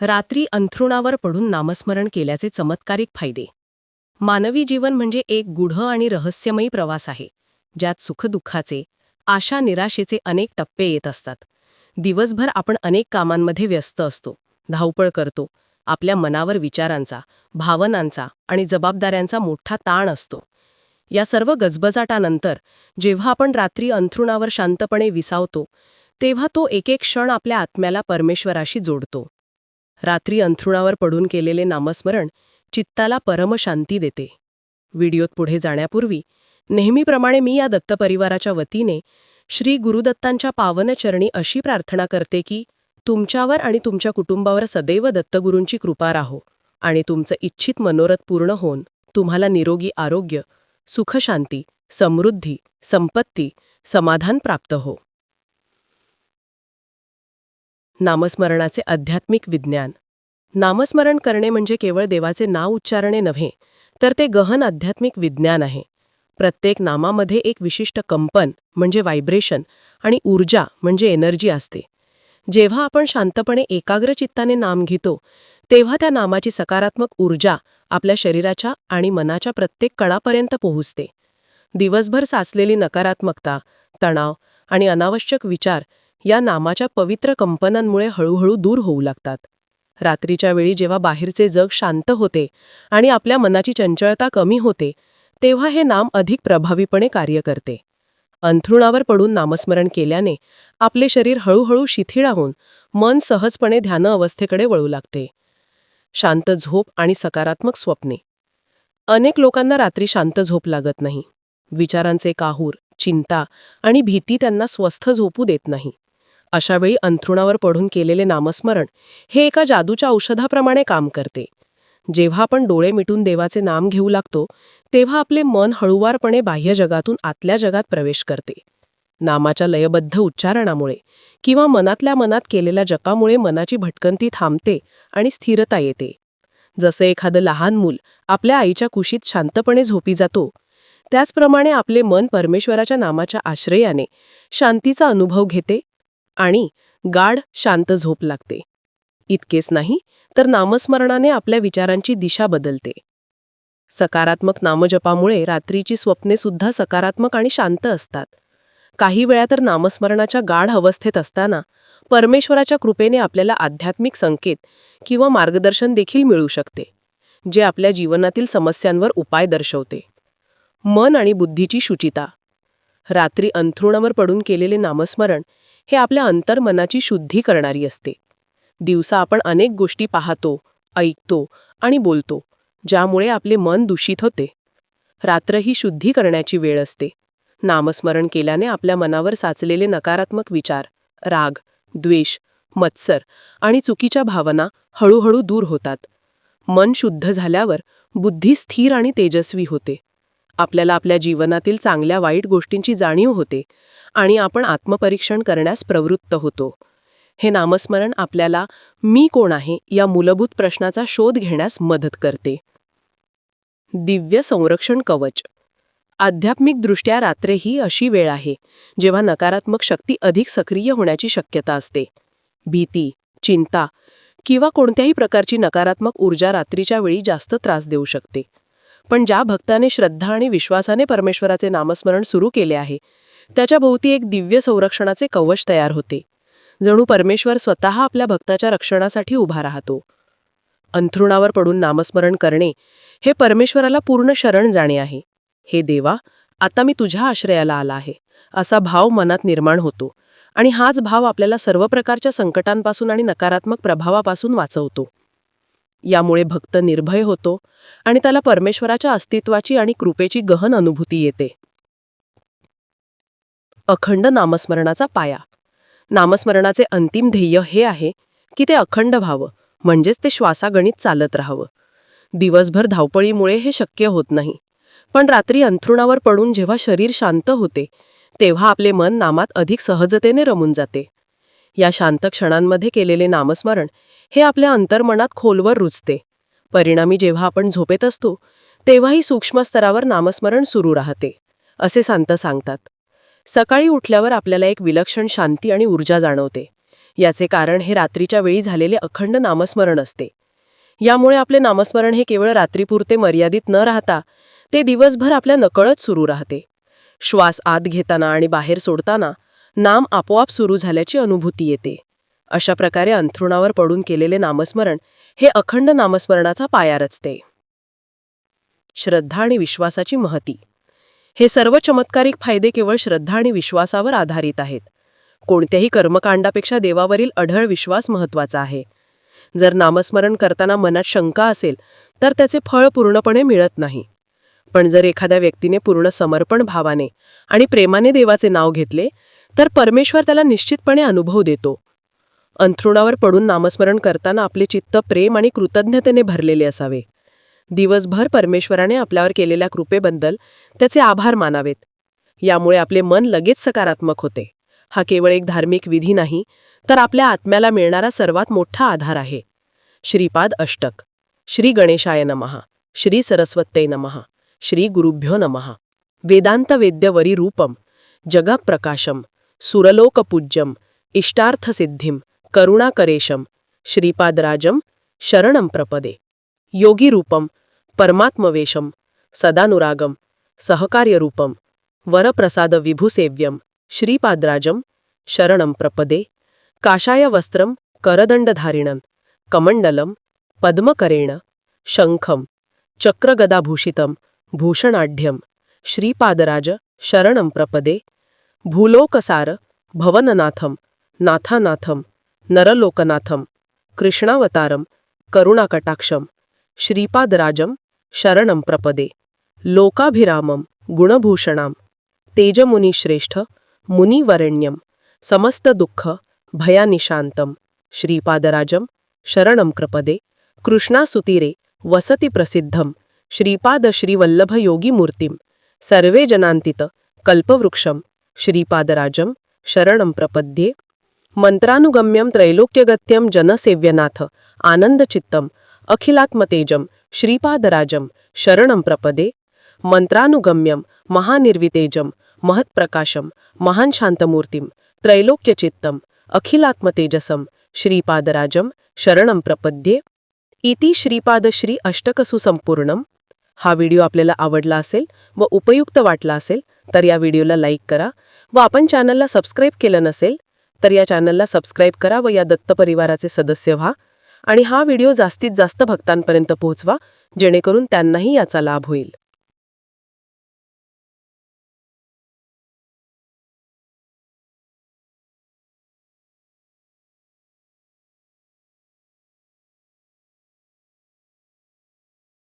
रात्री अंथरुणावर पडून नामस्मरण केल्याचे चमत्कारिक फायदे. मानवी जीवन म्हणजे एक गूढ आणि रहस्यमयी प्रवास आहे ज्यात सुखदुःखाचे आशा निराशेचे अनेक टप्पे येत असतात. दिवसभर आपण अनेक कामांमध्ये व्यस्त असतो धावपळ करतो आपल्या मनावर विचारांचा भावनांचा आणि जबाबदाऱ्यांचा मोठा ताण असतो. या सर्व गजबजाटानंतर जेव्हा आपण रात्री अंथरुणावर शांतपणे विसावतो तेव्हा तो एक एक क्षण आपल्या आत्म्याला परमेश्वराशी जोडतो. रात्री अंथरुणावर पडून केलेले नामस्मरण चित्ताला परमशांती देते. व्हिडिओत पुढे जाण्यापूर्वी नेहमीप्रमाणे मी या दत्तपरिवाराच्या वतीने श्री गुरुदत्तांच्या पावनचरणी अशी प्रार्थना करते की तुमच्यावर आणि तुमच्या कुटुंबावर सदैव दत्तगुरूंची कृपा राहो आणि तुमचं इच्छित मनोरथ पूर्ण होऊन तुम्हाला निरोगी आरोग्य सुखशांती समृद्धी संपत्ती समाधान प्राप्त हो. नामस्मरणाचे आध्यात्मिक विज्ञान. नामस्मरण करणे म्हणजे केवळ देवाचे नाव उच्चारणे नव्हे तर ते गहन आध्यात्मिक विज्ञान आहे. प्रत्येक नामामध्ये एक विशिष्ट कंपन म्हणजे व्हायब्रेशन आणि ऊर्जा म्हणजे एनर्जी असते. जेव्हा आपण शांतपणे एकाग्र चित्ताने नाम घेतो तेव्हा त्या नामाची सकारात्मक ऊर्जा आपल्या शरीराच्या आणि मनाच्या प्रत्येक कणापर्यंत पोहोचते. दिवसभर साचलेली नकारात्मकता तणाव आणि अनावश्यक विचार या नामाच्या पवित्र कंपनांमुळे हळूहळू दूर होऊ लागतात. रात्रीच्या वेळी जेव्हा बाहेरचे जग शांत होते आणि आपल्या मनाची चंचळता कमी होते तेव्हा हे नाम अधिक प्रभावीपणे कार्य करते. अंथरुणावर पडून नामस्मरण केल्याने आपले शरीर हळूहळू शिथिळाहून होऊन मन सहजपणे ध्यान अवस्थेकडे वळू लागते. शांत झोप आणि सकारात्मक स्वप्ने. अनेक लोकांना रात्री शांत झोप लागत नाही. विचारांचे काहूर चिंता आणि भीती त्यांना स्वस्थ झोपू देत नाही. अशावेळी अंथरुणावर पडून केलेले नामस्मरण हे एका जादूच्या औषधाप्रमाणे काम करते. जेव्हा आपण डोळे मिटून देवाचे नाम घेऊ लागतो तेव्हा आपले मन हळुवारपणे बाह्य जगातून आतल्या जगात प्रवेश करते. नामाच्या लयबद्ध उच्चारणामुळे किंवा मनातल्या मनात केलेल्या जकामुळे मनाची भटकंती थांबते आणि स्थिरता येते. जसं एखादं लहान मूल आपल्या आईच्या कुशीत शांतपणे झोपी जातो त्याचप्रमाणे आपले मन परमेश्वराच्या नामाच्या आश्रयाने शांतीचा अनुभव घेते आणि गाढ शांत झोप लागते. इतकेच नाही तर नामस्मरणाने आपल्या विचारांची दिशा बदलते. सकारात्मक नामजपामुळे रात्रीची स्वप्ने सुद्धा सकारात्मक आणि शांत असतात. काही वेळा तर नामस्मरणाच्या गाढ अवस्थेत असताना परमेश्वराच्या कृपेने आपल्याला आध्यात्मिक संकेत किंवा मार्गदर्शन देखील मिळू शकते जे आपल्या जीवनातील समस्यांवर उपाय दर्शवते. मन आणि बुद्धीची शुचिता. रात्री अंथरुणावर पडून केलेले नामस्मरण हे आपल्या अंतर्मनाची शुद्धी करणारी असते. दिवसा आपण अनेक गोष्टी पाहतो ऐकतो आणि बोलतो ज्यामुळे आपले मन दूषित होते. रात्र ही शुद्धी करण्याची वेळ असते. नामस्मरण केल्याने आपल्या मनावर साचलेले नकारात्मक विचार राग द्वेष मत्सर आणि चुकीच्या भावना हळूहळू दूर होतात. मन शुद्ध झाल्यावर बुद्धी स्थिर आणि तेजस्वी होते. आपल्याला आपल्या जीवनातील चांगल्या वाईट गोष्टींची जाणीव होते आणि आपण आत्मपरीक्षण करण्यास प्रवृत्त होतो. हे नामस्मरण आपल्याला मी कोण आहे या मूलभूत प्रश्नाचा शोध घेण्यास मदत करते. दिव्य संरक्षण कवच. आध्यात्मिकदृष्ट्या रात्र ही अशी वेळ आहे जेव्हा नकारात्मक शक्ती अधिक सक्रिय होण्याची शक्यता असते. भीती चिंता किंवा कोणत्याही प्रकारची नकारात्मक ऊर्जा रात्रीच्या वेळी जास्त त्रास देऊ शकते. पण ज्या भक्ताने श्रद्धा आणि विश्वासाने परमेश्वराचे नामस्मरण सुरू केले आहे त्याच्या भोवती एक दिव्य संरक्षणाचे कवच तयार होते. जणू परमेश्वर स्वतः आपल्या भक्ताच्या रक्षणासाठी उभा राहतो. अंथरुणावर पडून नामस्मरण करणे हे परमेश्वराला पूर्ण शरण जाणे आहे. हे देवा आता मी तुझ्या आश्रयाला आला आहे. असा भाव मनात निर्माण होतो आणि हाच भाव आपल्याला सर्व प्रकारच्या संकटांपासून आणि नकारात्मक प्रभावापासून वाचवतो. यामुळे भक्त निर्भय होतो आणि त्याला परमेश्वराच्या अस्तित्वाची आणि कृपेची गहन अनुभूती येते. अखंड नामस्मरणाचा पाया. नामस्मरणाचे अंतिम ध्येय हे आहे की ते अखंड व्हावं म्हणजेच ते श्वासागणित चालत राहावं. दिवसभर धावपळीमुळे हे शक्य होत नाही. पण रात्री अंथरुणावर पडून जेव्हा शरीर शांत होते तेव्हा आपले मन नामात अधिक सहजतेने रमून जाते. या शांत क्षणांमध्ये केलेले नामस्मरण हे आपल्या अंतर्मनात खोलवर रुजते. परिणामी जेव्हा आपण झोपेत असतो तेव्हाही सूक्ष्म स्तरावर नामस्मरण सुरू राहते असे संत सांगतात. सकाळी उठल्यावर आपल्याला एक विलक्षण शांती आणि ऊर्जा जाणवते. याचे कारण हे रात्रीच्या वेळी झालेले अखंड नामस्मरण असते. यामुळे आपले नामस्मरण हे केवळ रात्रीपुरते मर्यादित न राहता ते दिवसभर आपल्या नकळत सुरू राहते. श्वास आत घेताना आणि बाहेर सोडताना नाम आपोआप सुरू झाल्याची अनुभूती येते. अशा प्रकारे अंथरुणावर पडून केलेले नामस्मरण हे अखंड नामस्मरणाचा पाया रचते. श्रद्धा आणि विश्वासाची महती. हे सर्व चमत्कारिक फायदे केवळ श्रद्धा आणि विश्वासावर आधारित आहेत. कोणत्याही कर्मकांडापेक्षा देवावरील अढळ विश्वास महत्त्वाचा आहे. जर नामस्मरण करताना मनात शंका असेल तर त्याचे फळ पूर्णपणे मिळत नाही. पण जर एखाद्या व्यक्तीने पूर्ण समर्पण भावाने आणि प्रेमाने देवाचे नाव घेतले तर परमेश्वर त्याला निश्चितपणे अनुभव देतो. अंथरुणावर पडून नामस्मरण करताना आपले चित्त प्रेम आणि कृतज्ञतेने भरलेले असावे. दिवसभर परमेश्वराने आपल्यावर केलेल्या कृपेबद्दल त्याचे आभार मानावेत. यामुळे आपले मन लगेच सकारात्मक होते. हा केवळ एक धार्मिक विधी नाही तर आपल्या आत्म्याला मिळणारा सर्वात मोठा आधार आहे. श्रीपाद अष्टक. श्री गणेशाय नमहा श्री सरस्वत्यै नमः. श्री गुरुभ्यो नमः. वेदांत वेद्यवरी रूपम. जगप्रकाशम. सुरलोकपूज्यम इष्टार्थसिद्धिम करुणाकरेशम श्रीपादराजम शरणं प्रपदे। योगीरूपम परमात्मवेशम सदानुरागम सहकार्यरूपम वरप्रसादविभुसेव्यम श्रीपादराजम शरणं प्रपदे। काषायवस्त्रं करदण्डधारिणं कमण्डलं पद्मकरेण शङ्खं चक्रगदाभूषितं भूषणाढ्यं श्रीपादराज शरणं प्रपदे। भूलोकसार भवननाथं नाथानाथं नरलोकनाथं कृष्णावतारं करुणाकटाक्षं श्रीपादराजं शरणं प्रपदे लोकाभिरामं गुणभूषणाम तेजमुनिश्रेष्ठ मुनिवरेण्यं समस्तदुःख भयानिशांतम श्रीपादराजं शरणं प्रपदे कृष्णासुतीरे वसती प्रसिद्धम श्रीपादश्रीवल्लभयोगीमूर्तीम सर्वे जनान्तित कल्पवृक्षम श्रीपादराजम शरणं प्रपद्ये। मंत्रानुगम्यं त्रैलोक्यगत्यम जनसेव्यनाथ आनंदचित्तम अखिलात्मतेजम श्रीपादराजम शरणं प्रपदे। मंत्रानुगम्यं महानिर्वितेजम महत्प्रकाशम महान शांतमूर्तीम त्रैलोक्यचित्तम् अखिलात्मतेजसम श्रीपादराजम शरणं प्रपद्ये। इति श्रीपाद श्री अष्टकसुसंपूर्णम हा व्हिडिओ आपल्याला आवडला असेल व उपयुक्त वाटला असेल तर या व्हिडिओला लाईक करा व आपण चॅनलला सबस्क्राईब केलं नसेल तर या चॅनलला सबस्क्राईब करा व या दत्त परिवाराचे सदस्य व्हा आणि हा व्हिडिओ जास्तीत जास्त भक्तांपर्यंत पोहोचवा जेणेकरून त्यांनाही याचा लाभ होईल.